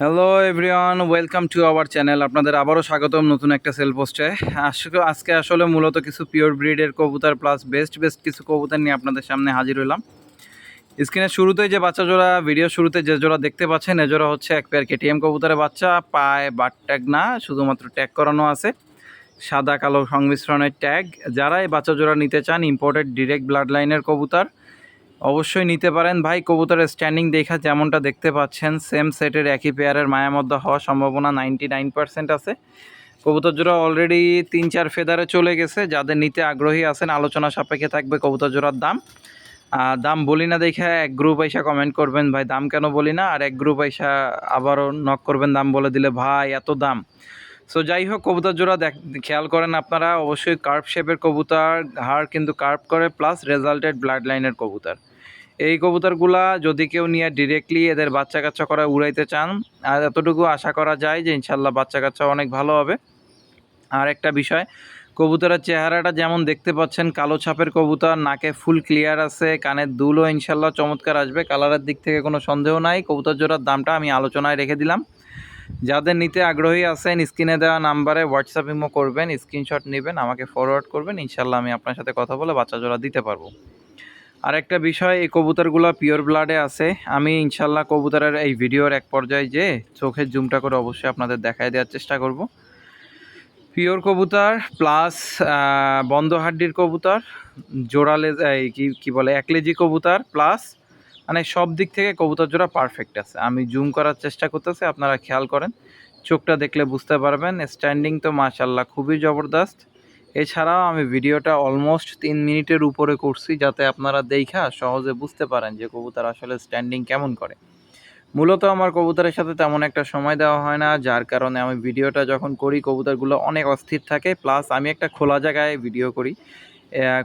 Hello everyone welcome to our channel আপনাদের আবারও স্বাগতম নতুন একটা সেল পোস্টে আজকে আসলে মূলত কিছু পিওর ব্রিডের কবুতর প্লাস বেস্ট বেস্ট কিছু কবুতর নিয়ে আপনাদের সামনে হাজির হলাম স্ক্রিনের শুরুতেই যে বাচ্চা জোড়া ভিডিও শুরুতে যে জোড়া দেখতে পাচ্ছেন, এ জোড়া হচ্ছে এক পেয়ার কেটিএম কবুতরের বাচ্চা, পায়ে বাট ট্যাগ না, শুধুমাত্র ট্যাগ করানো আছে। সাদা কালো সংমিশ্রণের ট্যাগ যারা এই বাচ্চা জোড়া নিতে চান ইম্পোর্টেড ডিরেক্ট ব্লাড লাইনের কবুতর অবশ্যই নিতে পারেন। ভাই, কবুতরের স্ট্যান্ডিং দেখা যেমনটা দেখতে পাচ্ছেন সেম সেটের একই পেয়ারের মায়ের মধ্যে হওয়ার সম্ভাবনা নাইনটি নাইন পার্সেন্ট আছে। কবুতর জোড়া অলরেডি তিন চার ফেদারে চলে গেছে। যাদের নিতে আগ্রহী আছেন, আলোচনা সাপেক্ষে থাকবে কবুতর জোড়ার দাম দাম বলি না দেখে এক গ্রুপ আইসা কমেন্ট করবেন, ভাই, দাম কেন বলি না? আর এক গ্রুপ আইসা আবারও নক করবেন দাম বলে দিলে, ভাই, এত দাম। সো যাই হোক কবুতর জোড়া দেখ, খেয়াল করেন আপনারা, অবশ্যই কার্ভ শেপের কবুতর, হাড় কিন্তু কার্ভ করে প্লাস রেজাল্টেড ব্লাড লাইনের কবুতর। এই কবুতরগুলা যদি কেউ নিয়ে ডিরেক্টলি এদের বাচ্চা কাচ্চা করে উড়াইতে চান, আর এতটুকু আশা করা যায় যে ইনশাল্লাহ বাচ্চা কাচ্চা অনেক ভালো হবে। আর একটা বিষয়, কবুতরের চেহারাটা যেমন দেখতে পাচ্ছেন, কালো ছাপের কবুতর, নাকে ফুল ক্লিয়ার আছে, কানের দুলও ইনশাল্লাহ চমৎকার আসবে কালারের দিক থেকে কোনো সন্দেহ নাই। কবুতর জোড়ার দামটা আমি আলোচনায় রেখে দিলাম। যাদের নিতে আগ্রহী আছেন, স্ক্রিনে দেওয়া নাম্বারে হোয়াটসঅ্যাপ ইমো করবেন, স্ক্রিনশট নেবেন, আমাকে ফরওয়ার্ড করবেন ইনশাল্লাহ আমি আপনার সাথে কথা বলে বাচ্চা জোড়া দিতে পারব। আরেকটা বিষয়, এই কবুতরগুলো পিওর ব্লাডে আছে। আমি ইনশাল্লাহ কবুতরের এই ভিডিওর এক পর্যায়ে যে চোখের জুমটা করে অবশ্যই আপনাদের দেখায় দেওয়ার চেষ্টা করব। পিওর কবুতর প্লাস বন্ধ হাড্ডির কবুতর জোড়ালে এই কি কি বলে, একলেজি কবুতর প্লাস মানে সব দিক থেকে কবুতর জোড়া পারফেক্ট আছে। আমি জুম করার চেষ্টা করতেছি, আপনারা খেয়াল করেন। চোখটা দেখলে বুঝতে পারবেন স্ট্যান্ডিং তো মাশাল্লাহ খুবই জবরদস্ত। এছাড়াও আমি ভিডিওটা অলমোস্ট তিন মিনিটের উপরে করছি, যাতে আপনারা দেখা সহজে বুঝতে পারেন যে কবুতর আসলে স্ট্যান্ডিং কেমন করে। মূলত আমার কবুতরের সাথে তেমন একটা সময় দেওয়া হয় না, যার কারণে আমি ভিডিওটা যখন করি, কবুতরগুলো অনেক অস্থির থাকে। প্লাস আমি একটা খোলা জায়গায় ভিডিও করি।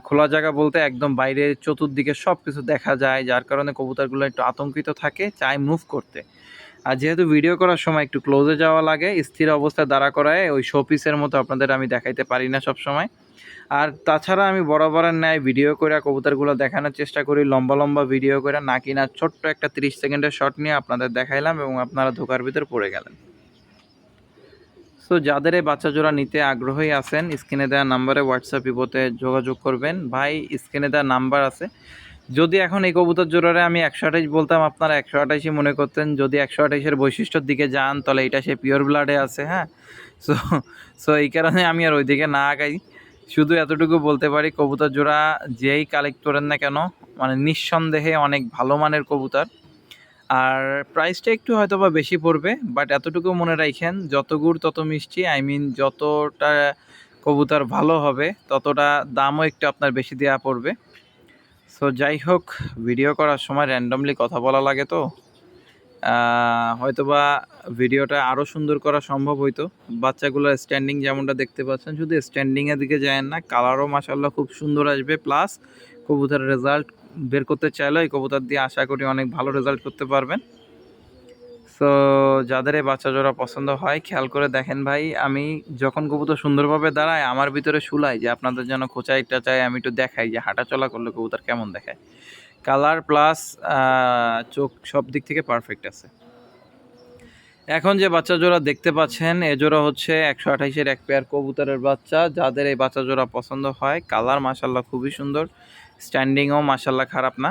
খোলা জায়গা বলতে একদম বাইরে চতুর্দিকে সব কিছু দেখা যায়, যার কারণে কবুতরগুলো একটু আতঙ্কিত থাকে চাই মুভ করতে। আর যেহেতু ভিডিও করার সময় একটু ক্লোজে যাওয়া লাগে, স্থির অবস্থায় দাঁড়া করায়, ওই শোপিসের মতো আপনাদের আমি দেখাইতে পারি না সব সময় আর তাছাড়া আমি বরাবরের ন্যায় ভিডিও করে কবুতরগুলো দেখানোর চেষ্টা করি, লম্বা লম্বা ভিডিও করে, না কিনা ছোট্ট একটা তিরিশ সেকেন্ডের শট নিয়ে আপনাদের দেখাইলাম এবং আপনারা ধোকার ভিতর পড়ে গেলেন। সো যাদের এই বাচ্চা জোড়া নিতে আগ্রহী আছেন, স্ক্রিনে দেওয়া নাম্বারে হোয়াটসঅ্যাপ ইবোতে যোগাযোগ করবেন। ভাই, স্ক্রিনে দেওয়া নাম্বার আছে। যদি এখন এই কবুতর জোড়ারে আমি একশো আঠাইশ বলতাম, আপনারা একশো আঠাইশই মনে করতেন। যদি একশো আঠাইশের বৈশিষ্ট্যর দিকে যান, তাহলে এটা সে পিওর ব্লাডে আছে হ্যাঁ? সো সো এই কারণে আমি আর ওইদিকে না আগাই। শুধু এতটুকু বলতে পারি কবুতর জোড়া যেই কালেক্ট করেন না কেন মানে নিঃসন্দেহে অনেক ভালো মানের কবুতর। আর প্রাইসটা একটু হয়তো বা বেশি পড়বে বাট এতটুকু মনে রাখেন, যত গুড় তত মিষ্টি আই মিন যতটা কবুতর ভালো হবে, ততটা দামও একটু আপনার বেশি দেওয়া পড়বে। সো যাই হোক ভিডিও করার সময় র্যান্ডমলি কথা বলা লাগে তো। হয়তোবা ভিডিওটা আরও সুন্দর করা সম্ভব হইতো। বাচ্চাগুলোর স্ট্যান্ডিং যেমনটা দেখতে পাচ্ছেন, শুধু স্ট্যান্ডিংয়ের দিকে যায় না কালারও মাসাল্লাহ খুব সুন্দর আসবে প্লাস কবুতরের রেজাল্ট বের করতে চাইলে এই কবুতর দিয়ে আশা করি অনেক ভালো রেজাল্ট করতে পারবেন। সো যাদের এই বাচ্চা জোড়া পছন্দ হয়, খেয়াল করে দেখেন ভাই, আমি যখন কবুতর সুন্দরভাবে দাঁড়ায়, আমার ভিতরে শুলাই যে আপনাদের যেন খোঁচাই চাই, আমি একটু দেখাই যে হাঁটা চলা করলে কবুতর কেমন দেখায়। কালার প্লাস চোখ সব দিক থেকে পারফেক্ট আছে। এখন যে বাচ্চা জোড়া দেখতে পাচ্ছেন, এ জোড়া হচ্ছে একশো আঠাইশের এক পেয়ার কবুতরের বাচ্চা। যাদের এই বাচ্চা জোড়া পছন্দ হয় কালার মাসাল্লাহ খুবই সুন্দর। স্ট্যান্ডিংও মাসাল্লাহ খারাপ না।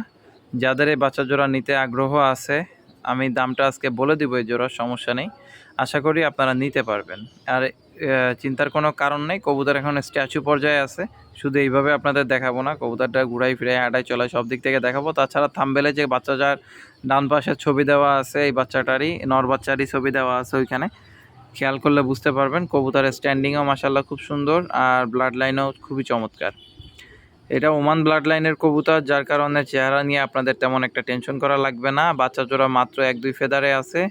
যাদের এই বাচ্চা জোড়া নিতে আগ্রহ আছে, আমি দামটা আজকে বলে দিব এই জোড়ার, সমস্যা নেই। আশা করি আপনারা নিতে পারবেন। আর চিন্তার কোনো কারণ নেই, কবুতর এখন স্ট্যাচু পর্যায়ে আছে। শুধু এইভাবে আপনাদের দেখাবো না, কবুতরটা ঘুরাই ফিরে হাঁটাই চলায় সব দিক থেকে দেখাবো। তাছাড়া থামবেলে যে বাচ্চা যার ডান পাশের ছবি দেওয়া আছে, এই বাচ্চাটারই, নর বাচ্চারই ছবি দেওয়া আছে ওইখানে। খেয়াল করলে বুঝতে পারবেন, কবুতরের স্ট্যান্ডিংও মাসাল্লাহ খুব সুন্দর, আর ব্লাড লাইনও খুবই চমৎকার। এটা ওমান ব্লাড লাইনের কবুতর, যার কারণে চেহারা নিয়ে আপনাদের তেমন একটা টেনশন করা লাগবে না। বাচ্চা জোড়া মাত্র এক দুই ফেদারে আছে,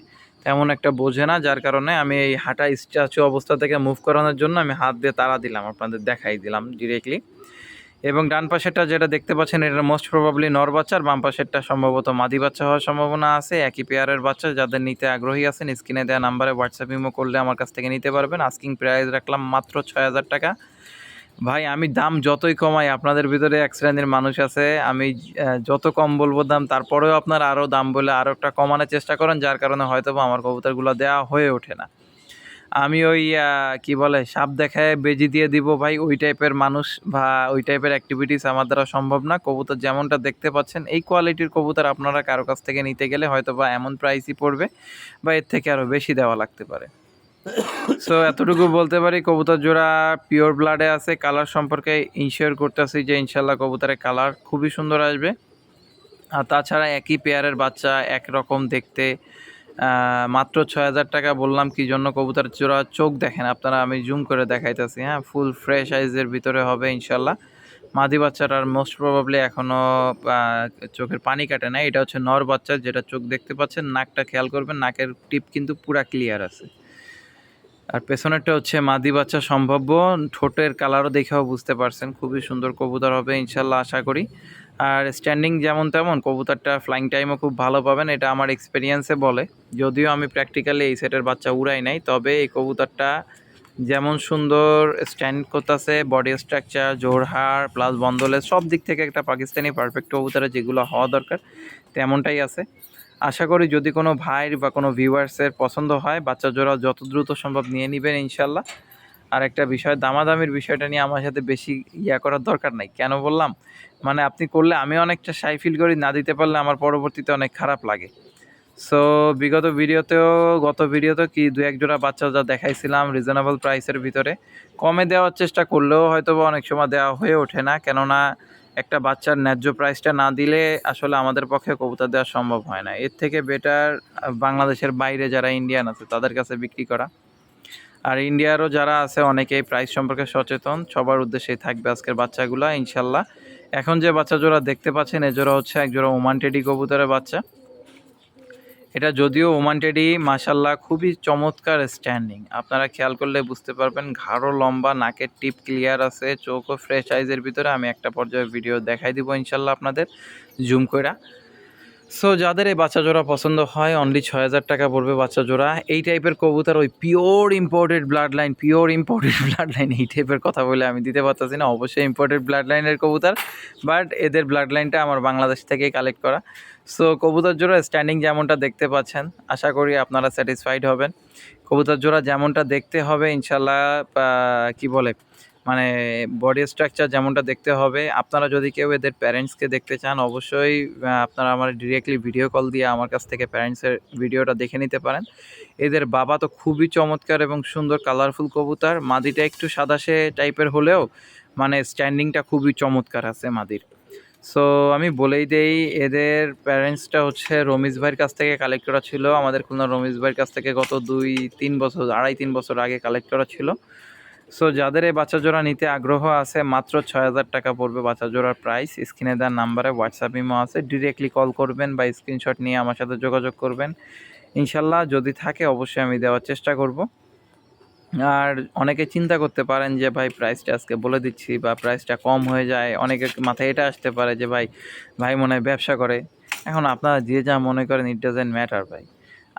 তেমন একটা বোঝে না, যার কারণে আমি এই হাঁটা স্ট্যাচু অবস্থা থেকে মুভ করানোর জন্য আমি হাত দিয়ে তাড়া দিলাম, আপনাদের দেখাই দিলাম ডিরেক্টলি এবং ডান পাশেরটা যেটা দেখতে পাচ্ছেন, এটা মোস্ট প্রবাবলি নর বাচ্চা, আর বাম পাশেরটা সম্ভবত মাদি বাচ্চা হওয়ার সম্ভাবনা আছে। একই পেয়ারের বাচ্চা, যাদের নিতে আগ্রহী আছেন স্ক্রিনে দেওয়া নাম্বারে হোয়াটসঅ্যাপ ইমো করলে আমার কাছ থেকে নিতে পারবেন। আস্কিং প্রাইস রাখলাম মাত্র ছয় হাজার টাকা। ভাই, আমি দাম যতই কমাই, আপনাদের ভিতরে এক শ্রেণির মানুষ আছে, আমি যত কম বলব দাম, তারপরেও আপনার আরও দাম বলে আরও একটা কমানোর চেষ্টা করেন, যার কারণে হয়তো আমার কবুতরগুলো দেওয়া হয়ে ওঠে না। আমি ওই কি বলে, সাপ দেখায় বেজি দিয়ে দিব, ভাই, ওই টাইপের মানুষ বা ওই টাইপের অ্যাক্টিভিটিস আমার দ্বারা সম্ভব না। কবুতর যেমনটা দেখতে পাচ্ছেন, এই কোয়ালিটির কবুতর আপনারা কারও কাছ থেকে নিতে গেলে হয়তো বা এমন প্রাইসই পড়বে বা এর থেকে আরও বেশি দেওয়া লাগতে পারে। সো এতটুকু বলতে পারি, কবুতর জোড়া পিওর ব্লাডে আছে। কালার সম্পর্কে ইনশিওর করতেছি যে ইনশাল্লাহ কবুতরের কালার খুবই সুন্দর আসবে। আর তাছাড়া একই পেয়ারের বাচ্চা, একরকম দেখতে। মাত্র ছয় হাজার টাকা বললাম কি জন্য কবুতর জোড়া চোখ দেখেন? আপনারা আমি জুম করে দেখাইতেছি হ্যাঁ? ফুল ফ্রেশ আইজের ভিতরে হবে ইনশাল্লাহ মাদি বাচ্চাটার মোস্ট প্রবাবলি এখনও চোখের পানি কাটে না এটা হচ্ছে নর বাচ্চা, যেটা চোখ দেখতে পাচ্ছেন, নাকটা খেয়াল করবেন, নাকের টিপ কিন্তু পুরা ক্লিয়ার আছে। আর পেছনেরটা হচ্ছে মাদি বাচ্চা সম্ভাব্য। ঠোঁটের কালারও দেখেও বুঝতে পারছেন, খুবই সুন্দর কবুতর হবে, ইনশাল্লাহ আশা করি। আর স্ট্যান্ডিং যেমন তেমন, কবুতরটা ফ্লাইং টাইমও খুব ভালো পাবেন, এটা আমার এক্সপিরিয়েন্সে বলে। যদিও আমি প্র্যাকটিক্যালি এই সেটের বাচ্চা উড়াই নাই, তবে এই কবুতরটা যেমন সুন্দর স্ট্যান্ড করতেছে বডি স্ট্রাকচার জোরহার প্লাস বন্দলে সব দিক থেকে একটা পাকিস্তানি পারফেক্ট কবুতরে যেগুলো হওয়া দরকার, তেমনটাই আছে। আশা করি যদি কোনো ভাইয়ের বা কোনো ভিউয়ার্সের পছন্দ হয়, বাচ্চা জোড়া যত দ্রুত সম্ভব নিয়ে নেবেন ইনশাল্লাহ। আর একটা বিষয়, দামাদামির বিষয়টা নিয়ে আমার সাথে বেশি ইয়া করার দরকার নাই। কেন বললাম? মানে আপনি করলে আমি অনেকটা সাই ফিল করি, না দিতে পারলে আমার পরবর্তীতে অনেক খারাপ লাগে। সো বিগত ভিডিওতেও, গত ভিডিওতেও কি দু এক জোড়া বাচ্চা যা দেখাইছিলাম রিজনেবল প্রাইসের ভিতরে, কমে দেওয়ার চেষ্টা করলেও হয়তো অনেক সময় দেওয়া হয়ে ওঠে না। কেননা একটা বাচ্চার ন্যায্য প্রাইসটা না দিলে আসলে আমাদের পক্ষে কবুতর দেওয়া সম্ভব হয় না। এর থেকে বেটার বাংলাদেশের বাইরে যারা ইন্ডিয়ান আছে, তাদের কাছে বিক্রি করা। আর ইন্ডিয়ারও যারা আছে, অনেকেই প্রাইস সম্পর্কে সচেতন। সবার উদ্দেশ্যেই থাকবে আজকের বাচ্চাগুলো, ইনশাল্লাহ। এখন যে বাচ্চা জোড়া দেখতে পাচ্ছেন এ জোড়া হচ্ছে এক জোড়া ওমান টেডি কবুতরের বাচ্চা। এটা যদিও ওমান টেডি মাসাল্লাহ খুবই চমৎকার স্ট্যান্ডিং আপনারা খেয়াল করলে বুঝতে পারবেন, ঘাড়ও লম্বা, নাকের টিপ ক্লিয়ার আছে, চোখও ফ্রেশ আইজের ভিতরে। আমি একটা পর্যায়ে ভিডিও দেখাই দিব ইনশাল্লাহ আপনাদের জুম কইরা। সো যাদের এই বাচ্চা জোড়া পছন্দ হয় অনলি ছয় হাজার টাকা পড়বে বাচ্চা জোড়া। এই টাইপের কবুতর, ওই pure imported blood line pure imported blood line এই টাইপের কথা বলে আমি দিতে পারতেছি না। অবশ্যই ইম্পোর্টেড ব্লাড লাইনের কবুতর বাট এদের ব্লাড লাইনটা আমার বাংলাদেশ থেকে কালেক্ট করা। সো কবুতর জোড়া স্ট্যান্ডিং যেমনটা দেখতে পাচ্ছেন, আশা করি আপনারা স্যাটিসফাইড হবেন। কবুতর জোড়া যেমনটা দেখতে হবে ইনশাল্লাহ কি বলে মানে বডি স্ট্রাকচার যেমনটা দেখতে হবে। আপনারা যদি কেউ এদের প্যারেন্টসকে দেখতে চান, অবশ্যই আপনারা আমার ডিরেক্টলি ভিডিও কল দিয়ে আমার কাছ থেকে প্যারেন্টসের ভিডিওটা দেখে নিতে পারেন। এদের বাবা তো খুবই চমৎকার এবং সুন্দর কালারফুল কবুতর। মাদিটা একটু সাদাশে টাইপের হলেও মানে স্ট্যান্ডিংটা খুবই চমৎকার আছে মাদির। সো আমি বলেই দেই, এদের প্যারেন্টসটা হচ্ছে রমিজ ভাইয়ের কাছ থেকে কালেক্ট করা ছিল। আমাদের খুলনা রমিজ ভাইয়ের কাছ থেকে গত দুই, তিন বছর, আড়াই, তিন বছর আগে কালেক্ট করা ছিল। সো যাদের এই বাচ্চা জোড়া নিতে আগ্রহ আছে, মাত্র ছয় হাজার টাকা পড়বে বাচ্চা জোড়ার প্রাইস স্ক্রিনে দেওয়ার নাম্বারে হোয়াটসঅ্যাপ ইমো আছে। ডিরেক্টলি কল করবেন বা স্ক্রিনশট নিয়ে আমার সাথে যোগাযোগ করবেন। ইনশাল্লাহ যদি থাকে, অবশ্যই আমি দেওয়ার চেষ্টা করব। আর অনেকে চিন্তা করতে পারেন যে, ভাই প্রাইসটা আজকে বলে দিচ্ছি বা প্রাইসটা কম হয়ে যায়। অনেকের মাথায় এটা আসতে পারে যে, ভাই ভাই মনে হয় ব্যবসা করে। এখন আপনারা যে যা মনে করেন ইট ডাজেন্ট ম্যাটার ভাই।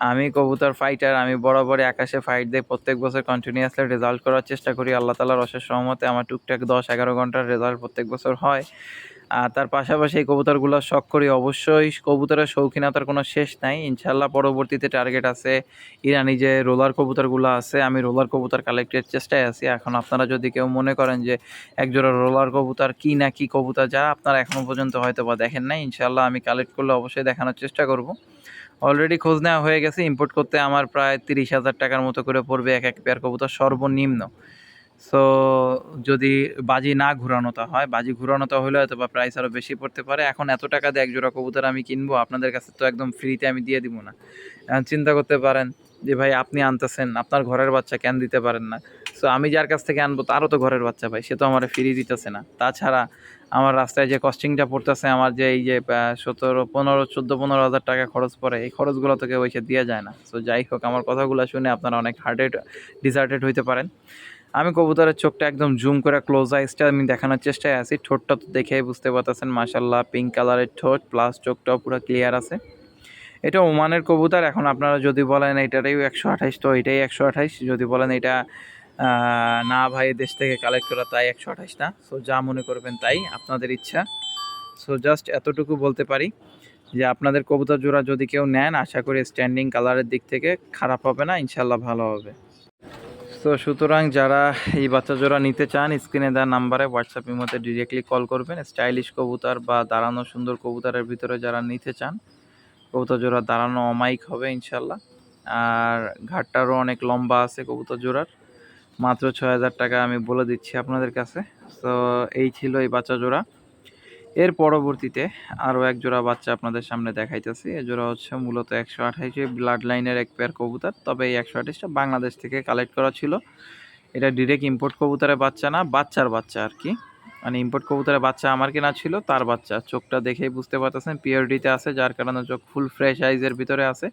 আমি কবুতর ফাইটার আমি বরাবরই আকাশে ফাইট দিয়ে প্রত্যেক বছর কন্টিনিউয়াসলি রেজাল্ট করার চেষ্টা করি। আল্লাহ তালার অশেষ সহমতে আমার টুকটাক দশ এগারো ঘণ্টার রেজাল্ট প্রত্যেক বছর হয়। আর তার পাশাপাশি এই কবুতরগুলো শখ করি অবশ্যই। কবুতরের শৌখিনতার কোনো শেষ নাই। ইনশাল্লাহ পরবর্তীতে টার্গেট আছে ইরানি যে রোলার কবুতরগুলো আছে, আমি রোলার কবুতর কালেক্টের চেষ্টায় আছি। এখন আপনারা যদি কেউ মনে করেন যে একজোড়া রোলার কবুতর কি না কি কবুতর যা আপনারা এখনও পর্যন্ত হয়তো বা দেখেন নাই ইনশাল্লাহ আমি কালেক্ট করলে অবশ্যই দেখানোর চেষ্টা করব। অলরেডি খোঁজ নেওয়া হয়ে গেছে ইম্পোর্ট করতে আমার প্রায় তিরিশ হাজার টাকার মতো করে পড়বে এক এক পেয়ার কবুতর সর্বনিম্ন। সো যদি বাজি না ঘুরানোটা হয়, বাজি ঘুরানোটা হলে হয়তো বা প্রাইস আরও বেশি পড়তে পারে। এখন এত টাকা দিয়ে এক জোড়া কবুতর আমি কিনবো, আপনাদের কাছে তো একদম ফ্রিতে আমি দিয়ে দিব না। এখন চিন্তা করতে পারেন যে, ভাই, আপনি আনতেছেন, আপনার ঘরের বাচ্চা কেন দিতে পারেন না? সো আমি যার কাছ থেকে আনব, তারও তো ঘরের বাচ্চা ভাই, সে তো আমার ফ্রি দিতেছে না। তাছাড়া আমার রাস্তায় যে কস্টিংটা পড়তেছে, আমার যে এই যে সতেরো, পনেরো, চোদ্দ, পনেরো হাজার টাকা খরচ পড়ে, এই খরচগুলো তোকে ওইসে দেওয়া যায় না। সো যাই হোক, আমার কথাগুলো শুনে আপনারা অনেক হার্টেড ডিজার্টেড হইতে পারেন। আমি কবুতরের চোখটা একদম জুম করে ক্লোজ আইসটা আমি দেখানোর চেষ্টায় আছি। ঠোঁটটা তো দেখেই বুঝতে পারতেছেন মাসাল্লাহ পিঙ্ক কালারের ঠোঁট প্লাস চোখটাও পুরো ক্লিয়ার আছে। এটা ওমানের কবুতর, এখন আপনারা যদি বলেন এটারই একশো আঠাইশ তো এটাই একশো আঠাইশ যদি বলেন এটা না ভাই দেশ থেকে কালেক্ট করা তাই একশো আঠাইশ আঠাশটা সো যা মনে করবেন তাই, আপনাদের ইচ্ছা। সো জাস্ট এতটুকু বলতে পারি যে, আপনাদের কবুতর জোড়া যদি কেউ নেন, আশা করি স্ট্যান্ডিং কালারের দিক থেকে খারাপ হবে না ইনশাল্লাহ ভালো হবে। তো সুতরাং যারা এই বাচ্চা জোড়া নিতে চান, স্ক্রিনে দেওয়া নাম্বারে হোয়াটসঅ্যাপের মধ্যে ডিরেক্টলি কল করবেন। স্টাইলিশ কবুতর বা দাঁড়ানো সুন্দর কবুতরের ভিতরে যারা নিতে চান, কবুতর জোড়া দাঁড়ানো অমাইক হবে ইনশাল্লাহ আর ঘাটটারও অনেক লম্বা আছে কবুতর জোড়ার। মাত্র ছয় হাজার টাকা আমি বলে দিচ্ছি আপনাদের কাছে। তো এই ছিল এই বাচ্চা জোড়া। এর পরবর্তীতে আরও এক জোড়া বাচ্চা আপনাদের সামনে দেখাইতেছি। এই জোড়া হচ্ছে মূলত একশো আঠাইশে ব্লাড লাইনের এক পেয়ার কবুতর, তবে এই একশো আঠাইশটা বাংলাদেশ থেকে কালেক্ট করা ছিল। এটা ডিরেক্ট ইম্পোর্ট কবুতরের বাচ্চা না, বাচ্চার বাচ্চা আর কি। মানে ইম্পোর্ট কবুতরের বাচ্চা আমার কেনা ছিল, তার বাচ্চা। চোখটা দেখেই বুঝতে পারতেছেন পিওরিটিতে আছে, যার কারণে চোখ ফুল ফ্রেশ আইজের ভিতরে আছে।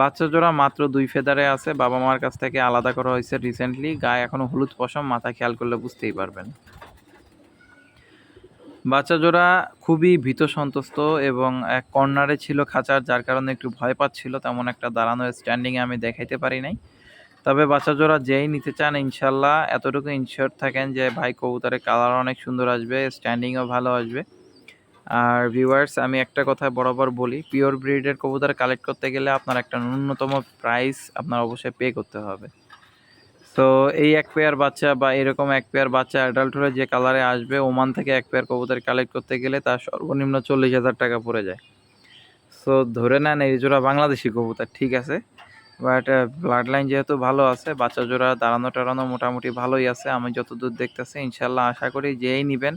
বাচ্চা জোড়া মাত্র দুই ফেদারে আছে, বাবা মার কাছ থেকে আলাদা করা হয়েছে রিসেন্টলি গায়ে এখনও হলুদ পশম, মাথা খেয়াল করলে বুঝতেই পারবেন। বাচ্চা জোড়া খুবই ভীত সন্তুষ্ট এবং এক কর্নারে ছিল খাঁচার, যার কারণে একটু ভয় পাচ্ছিল, তেমন একটা দাঁড়ানো স্ট্যান্ডিংয়ে আমি দেখাইতে পারি নাই। তবে বাচ্চা জোড়া যেই নিতে চান, ইনশাল্লাহ এতটুকু ইনশিওর থাকেন যে, ভাই, কবুতরের কালার অনেক সুন্দর আসবে স্ট্যান্ডিংও ভালো আসবে। আর ভিউয়ার্স আমি একটা কথা বরাবর বলি পিওর ব্রিডের কবুতর কালেক্ট করতে গেলে আপনার একটা ন্যূনতম প্রাইস আপনার অবশ্যই পে করতে হবে। তো এই এক পেয়ার বাচ্চা বা এরকম এক পেয়ার বাচ্চা অ্যাডাল্ট হলে যে কালারে আসবে, ওমান থেকে এক পেয়ার কবুতর কালেক্ট করতে গেলে তার সর্বনিম্ন চল্লিশ হাজার টাকা পড়ে যায়। সো ধরে নেন এই জোড়া বাংলাদেশি কবুতর, ঠিক আছে? বাট ব্লাড লাইন যেহেতু ভালো আছে, বাচ্চা জোড়া দাঁড়ানো টাড়ানো মোটামুটি ভালোই আছে, আমি যতদূর দেখতেছি ইনশাল্লাহ আশা করি যেই নেবেন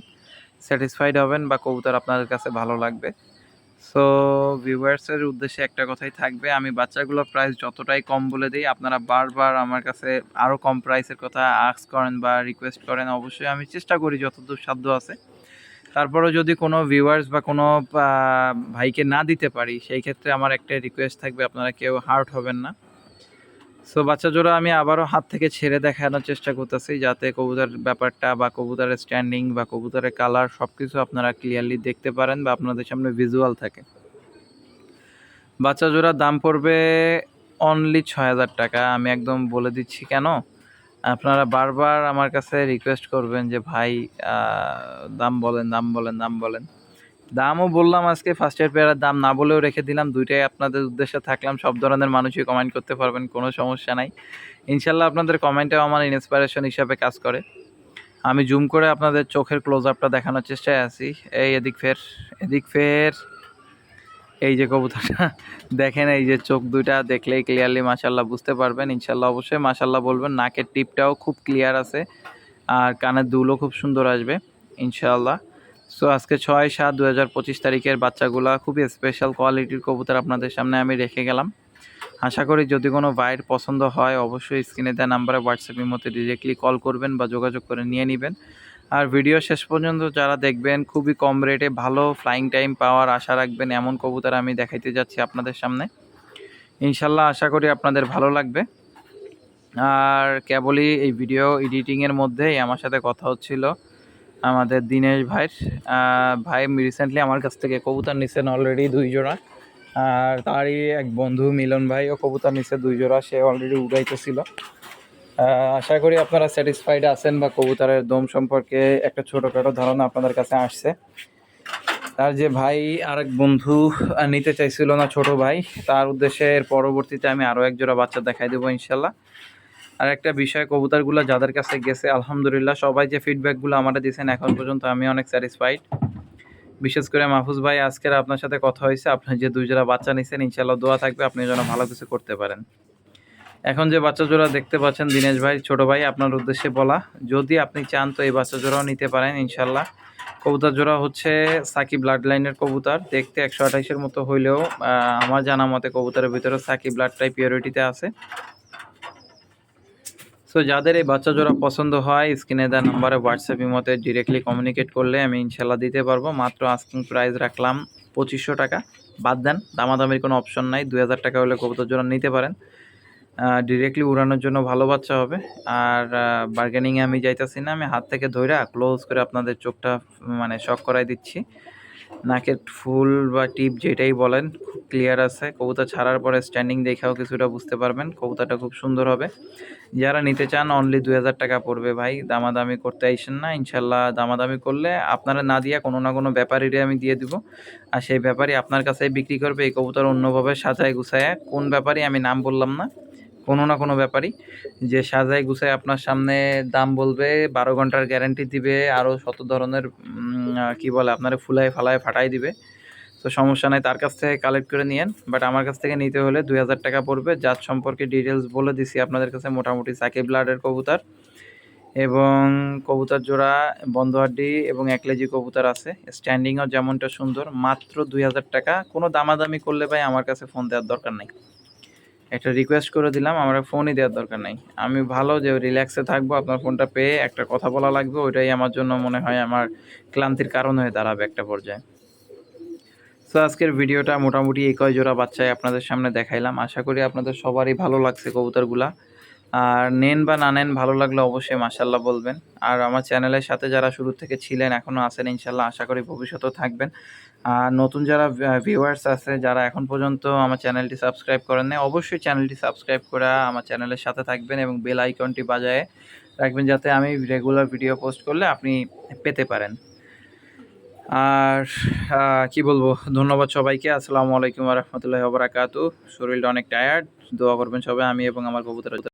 স্যাটিসফাইড হবেন বা কবুতর আপনাদের কাছে ভালো লাগবে। সো ভিউয়ার্সের উদ্দেশ্যে একটা কথাই থাকবে, আমি বাচ্চাগুলোর প্রাইস যতটাই কম বলে দিই, আপনারা বারবার আমার কাছে আরও কম প্রাইসের কথা আক্স করেন বা রিকোয়েস্ট করেন, অবশ্যই আমি চেষ্টা করি যতদূর সাধ্য আছে। তারপরেও যদি কোনো ভিউয়ার্স বা কোনো ভাইকে না দিতে পারি, সেই ক্ষেত্রে আমার একটা রিকোয়েস্ট থাকবে, আপনারা কেউ হার্ট হবেন না। সো বাচ্চা জোড়া আমি আবারও হাত থেকে ছেড়ে দেখানোর চেষ্টা করতেছি যাতে কবুতার ব্যাপারটা বা কবুতরের স্ট্যান্ডিং বা কবুতারের কালার সব কিছু আপনারা ক্লিয়ারলি দেখতে পারেন বা আপনাদের সামনে ভিজুয়াল থাকে। বাচ্চা জোড়ার দাম পড়বে অনলি ছয় হাজার টাকা। আমি একদম বলে দিচ্ছি কেন? আপনারা বারবার আমার কাছে রিকোয়েস্ট করবেন যে, ভাই দাম বলেন দাম বলেন দাম বলেন। দামও বললাম আজকে ফার্স্ট ইয়ার পেয়ারের দাম না বলেও রেখে দিলাম। দুইটাই আপনাদের উদ্দেশ্যে থাকলাম। সব ধরনের মানুষই কমেন্ট করতে পারবেন, কোনো সমস্যা নাই। ইনশাল্লাহ আপনাদের কমেন্টেও আমার ইন্সপিরেশন হিসাবে কাজ করে। আমি জুম করে আপনাদের চোখের ক্লোজ আপটা দেখানোর চেষ্টায় আছি। এই এদিক ফের এদিক ফের। এই যে কবুতরটা, দেখেন এই যে চোখ দুইটা দেখলেই ক্লিয়ারলি মাশাল্লাহ বুঝতে পারবেন। ইনশাল্লাহ অবশ্যই মাশাল্লাহ বলবেন, নাকের টিপটাও খুব ক্লিয়ার আছে। আর কানের দুলও খুব সুন্দর আসবে, ইনশাআল্লাহ। সো আজকে ছয় সাত দু হাজার পঁচিশ তারিখের বাচ্চাগুলা খুবই স্পেশাল কোয়ালিটির কবুতর আপনাদের সামনে আমি রেখে গেলাম। আশা করি যদি কোনো ভাইয়ের পছন্দ হয়, অবশ্যই স্ক্রিনে দেওয়া নাম্বারে হোয়াটসঅ্যাপের মধ্যে ডিরেক্টলি কল করবেন বা যোগাযোগ করে নিয়ে নেবেন। আর ভিডিও শেষ পর্যন্ত যারা দেখবেন, খুবই কম রেটে ভালো ফ্লাইং টাইম পাওয়ার আশা রাখবেন, এমন কবুতর আমি দেখাইতে যাচ্ছি আপনাদের সামনে। ইনশাল্লাহ আশা করি আপনাদের ভালো লাগবে। আর কেবলই এই ভিডিও এডিটিংয়ের মধ্যেই আমার সাথে কথা হচ্ছিল। আমাদের দিনেশ আহ, ভাই রিসেন্টলি আমার কাছ থেকে কবুতর নিছেন অলরেডি দুই জোড়া। আর তারই এক বন্ধু মিলন ভাইও কবুতর নিছে দুই জোড়া সে অলরেডি উড়াইতেছিল। আশা করি আপনারা স্যাটিসফাইড আছেন বা কবুতরের দম সম্পর্কে একটা ছোটোখাটো ধারণা আপনাদের কাছে আসছে। তার যে ভাই আরেক বন্ধু নিতে চাইছিল না ছোট ভাই তার উদ্দেশ্যে এর পরবর্তীতে আমি আরও এক জোড়া বাচ্চা দেখাই দেবো ইনশাল্লাহ। আর একটা বিষয়, কবুতরগুলো যাদের কাছে গেছে, আলহামদুলিল্লাহ সবাই যে ফিডব্যাকগুলো আমাদের দিয়েছেন এখন পর্যন্ত আমি অনেক স্যাটিসফাইড বিশেষ করে মাহফুজ ভাই, আজকের আপনার সাথে কথা হয়েছে আপনার যে দুই জোড়া বাচ্চা নিছেন ইনশাল্লাহ দোয়া থাকবে, আপনি যেন ভালো কিছু করতে পারেন। এখন যে বাচ্চা জোড়া দেখতে পাচ্ছেন, দিনেশ ভাই, ছোট ভাই, আপনার উদ্দেশ্যে বলা, যদি আপনি চান তো এই বাচ্চা জোড়াও নিতে পারেন ইনশাল্লাহ কবুতর জোড়া হচ্ছে সাকি ব্লাড লাইনের কবুতর, দেখতে একশো আঠাইশের মতো হইলেও আমার জানা মতে কবুতরের ভিতরে সাকি ব্লাডটাই পিওরিটিতে আছে। সো যাদের এই বাচ্চা জোড়া পছন্দ হয় স্ক্রিনে দেওয়া নাম্বারে হোয়াটসঅ্যাপ মতে ডিরেক্টলি কমিউনিকেট করলে আমি ইনশাল্লাহ দিতে পারব। মাত্র আস্কিং প্রাইস রাখলাম পঁচিশশো টাকা। বাদ দেন, দামাদামির কোনো অপশন নাই। দুই হাজার টাকা হলে কবুতর জোড়া নিতে পারেন। ডিরেক্টলি উড়ানোর জন্য ভালো বাচ্চা হবে। আর বার্গেনিংয়ে আমি যাইতেছি না। আমি হাত থেকে ধইরা ক্লোজ করে আপনাদের চোখটা মানে শক করাই দিচ্ছি। নাকের ফুল বা টিপ যেটাই বলেন, খুব ক্লিয়ার আছে। কবুতর ছাড়ার পরে স্ট্যান্ডিং দেখেও কিছুটা বুঝতে পারবেন, কবুতরটা খুব সুন্দর হবে। যারা নিতে চান অনলি দুই হাজার টাকা পড়বে ভাই। দামাদামি করতে আইসেন না, ইনশাল্লাহ দামাদামি করলে আপনারা না দিয়া কোনো না কোনো ব্যাপারীরে আমি দিয়ে দিব। আর সেই ব্যাপারী আপনার কাছে বিক্রি করবে, এই কবুতর অন্যভাবে সাজায় গুছায়। কোন ব্যাপারী আমি নাম বললাম না। কোনো না কোনো ব্যাপারই, যে সাজায় গুছায় আপনার সামনে দাম বলবে, বারো ঘণ্টার গ্যারেন্টি দিবে আরও শত ধরনের কি বলে আপনারা ফুলায় ফালায় ফাটাই দিবে। তো সমস্যা নাই, তার কাছ থেকে কালেক্ট করে নিয়েন। বাট আমার কাছ থেকে নিতে হলে দুই হাজার টাকা পড়বে। যার সম্পর্কে ডিটেলস বলে দিছি আপনাদের কাছে মোটামুটি সাকিব ব্লাডের কবুতর এবং কবুতর জোড়া, বন্ধহাড্ডি এবং একলেজি কবুতর আছে। স্ট্যান্ডিংও যেমনটা সুন্দর, মাত্র দুই হাজার টাকা। কোনো দামাদামি করলে ভাই আমার কাছে ফোন দেওয়ার দরকার নাই। একটা রিকোয়েস্ট করে দিলাম, আমার ফোনই দেওয়ার দরকার নাই। আমি ভালো যে রিল্যাক্সে থাকব, আপনার ফোনটা পেয়ে একটা কথা বলা লাগবে, ওইটাই আমার জন্য মনে হয় আমার ক্লান্তির কারণ হয়ে দাঁড়াবে একটা পর্যায়ে। তো আজকের ভিডিওটা মোটামুটি এই কয় জোড়া বাচ্চায় আপনাদের সামনে দেখাইলাম। আশা করি আপনাদের সবারই ভালো লাগছে কবুতরগুলা। আর নেন বা না নেন ভালো লাগলে অবশ্যই মাসাল্লাহ বলবেন। আর আমার চ্যানেলের সাথে যারা শুরু থেকে ছিলেন এখনও আছেন ইনশাল্লাহ আশা করি ভবিষ্যতেও থাকবেন। আর নতুন যারা ভিউয়ার্স আছে, যারা এখন পর্যন্ত আমার চ্যানেলটি সাবস্ক্রাইব করেন নাই, অবশ্যই চ্যানেলটি সাবস্ক্রাইব করে আমার চ্যানেলের সাথে থাকবেন এবং বেল আইকনটি বাজায় রাখবেন যাতে আমি রেগুলার ভিডিও পোস্ট করলে আপনি পেতে পারেন। আর কি বলব? ধন্যবাদ সবাইকে। আসসালামু আলাইকুম রহমতুল্লাহ বরাকাতু শরীরটা অনেক টায়ার্ড দোয়া করবেন সবাই, আমি এবং আমার কবুতর।